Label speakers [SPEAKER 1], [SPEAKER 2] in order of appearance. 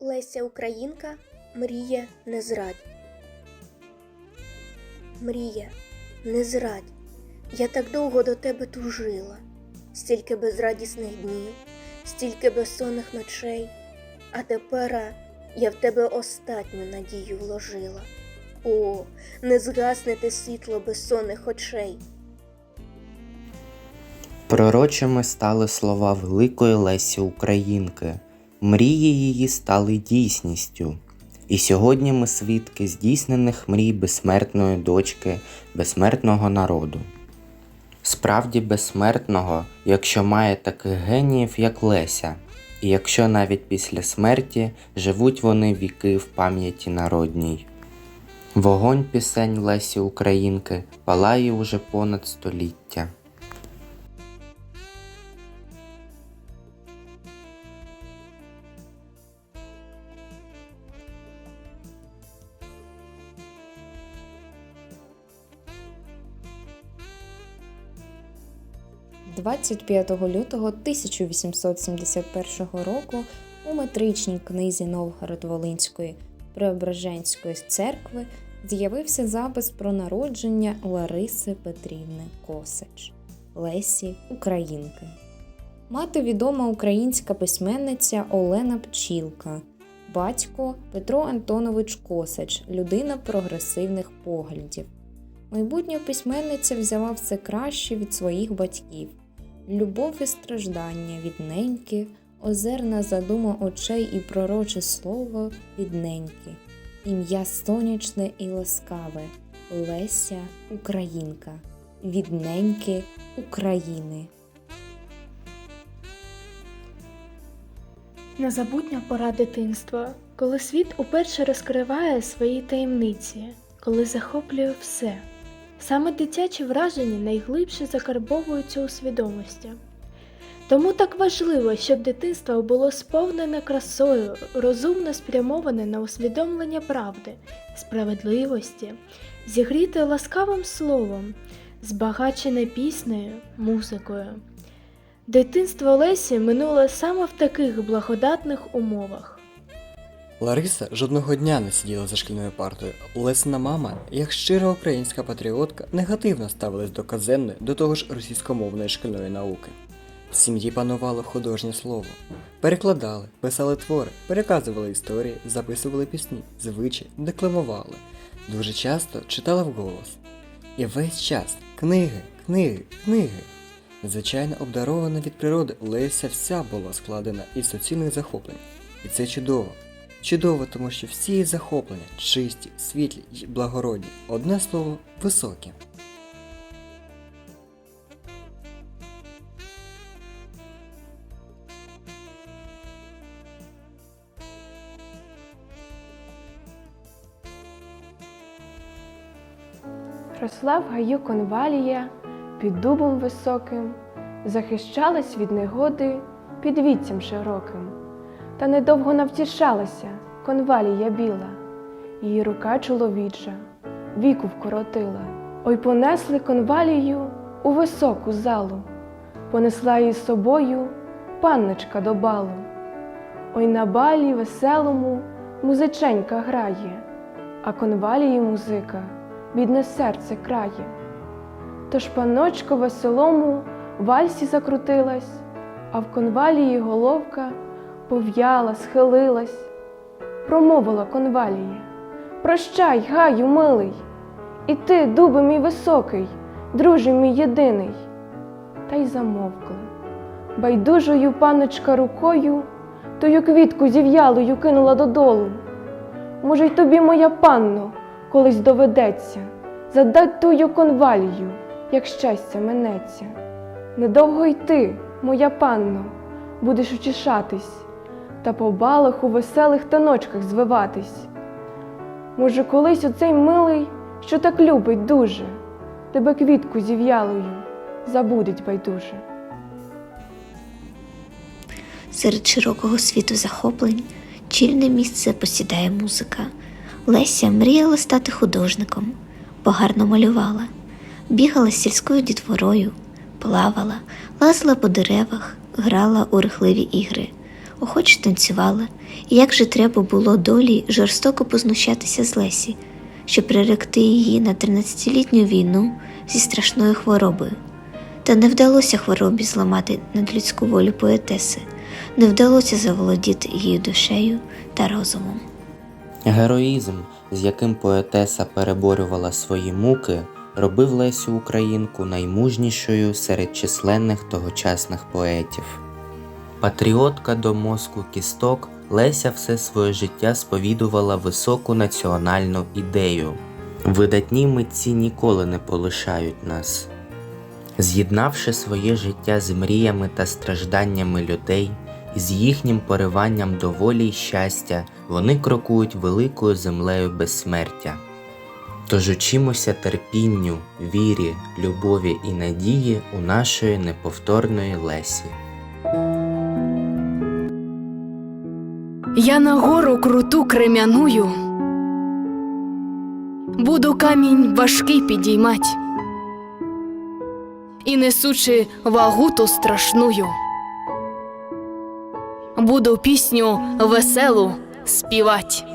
[SPEAKER 1] Леся Українка мріє не зрадь. Мрія, не зрадь. Я так довго до тебе тужила, стільки безрадісних днів, стільки безсонних ночей, а тепер я в тебе остатню надію вложила. О, не згасне те світло безсонних очей.
[SPEAKER 2] Пророчими стали слова великої Лесі Українки. Мрії її стали дійсністю. І сьогодні ми свідки здійснених мрій безсмертної дочки, безсмертного народу. Справді безсмертного, якщо має таких геніїв, як Леся, і якщо навіть після смерті живуть вони віки в пам'яті народній. Вогонь пісень Лесі Українки палає уже понад століття.
[SPEAKER 3] – 25 лютого 1871 року у метричній книзі Новгород-Волинської Преображенської церкви з'явився запис про народження Лариси Петрівни Косач Лесі Українки. Мати відома українська письменниця Олена Пчілка, батько Петро Антонович Косач, людина прогресивних поглядів. Майбутня письменниця взяла все краще від своїх батьків: любов і страждання від неньки, озерна задума очей і пророче слово від неньки, ім'я сонячне і ласкаве, Леся Українка, від неньки України.
[SPEAKER 4] Незабутня пора дитинства, коли світ уперше розкриває свої таємниці, коли захоплює все. Саме дитячі враження найглибше закарбовуються у свідомості. Тому так важливо, щоб дитинство було сповнене красою, розумно спрямоване на усвідомлення правди, справедливості, зігріте ласкавим словом, збагачене піснею, музикою. Дитинство Лесі минуло саме в таких благодатних умовах.
[SPEAKER 5] Лариса жодного дня не сиділа за шкільною партою. Лесина мама, як щира українська патріотка, негативно ставилась до казенної, до того ж російськомовної шкільної науки. В сім'ї панувало художнє слово. Перекладали, писали твори, переказували історії, записували пісні, звичаї, декламували. Дуже часто читала вголос. І весь час книги, книги, книги. Звичайно, обдарована від природи, Леся вся була складена із суцільних захоплень. І це чудово. Чудово, тому що всі її захоплення чисті, світлі й благородні. Одне слово високі.
[SPEAKER 6] Росла в гаю конвалія під дубом високим, захищалась від негоди під віттям широким, та недовго навтішалася конвалія біла, її рука чоловіча віку вкоротила. Ой понесли конвалію у високу залу, понесла її з собою панночка до балу. Ой на балі веселому музиченька грає, а конвалії музика бідне серце крає. Тож паночко веселому вальсі закрутилась, а в конвалії головка пов'яла, схилилась. Промовила конвалія Прощай, гаю, милий, і ти, дубе мій високий, друже мій єдиний. Та й замовкли. Байдужою паночка рукою тою квітку зів'ялою кинула додолу. Може, й тобі, моя панно, колись доведеться задать тую конвалію, як щастя минеться. Недовго й ти, моя панно, будеш утішатись та по балах у веселих таночках звиватись. Може, колись оцей милий, що так любить дуже, тебе квітку зів'ялою забудеть байдуже.
[SPEAKER 7] Серед широкого світу захоплень чільне місце посідає музика. Леся мріяла стати художником, бо малювала, бігала з сільською дітворою, плавала, лазила по деревах, грала у рихливі ігри. Охоче танцювала, і як же треба було долі жорстоко познущатися з Лесі, щоб приректи її на 13-літню війну зі страшною хворобою. Та не вдалося хворобі зламати надлюдську волю поетеси, не вдалося заволодіти її душею та розумом.
[SPEAKER 2] Героїзм, з яким поетеса переборювала свої муки, робив Лесю Українку наймужнішою серед численних тогочасних поетів. Патріотка до мозку кісток, Леся все своє життя сповідувала високу національну ідею. Видатні митці ніколи не полишають нас. З'єднавши своє життя з мріями та стражданнями людей, з їхнім пориванням до волі й щастя, вони крокують великою землею безсмертя. Тож учимося терпінню, вірі, любові і надії у нашої неповторної Лесі.
[SPEAKER 8] Я на гору круту крем'яную, буду камінь важкий підіймать, і несучи вагу ту страшную, буду пісню веселу співать.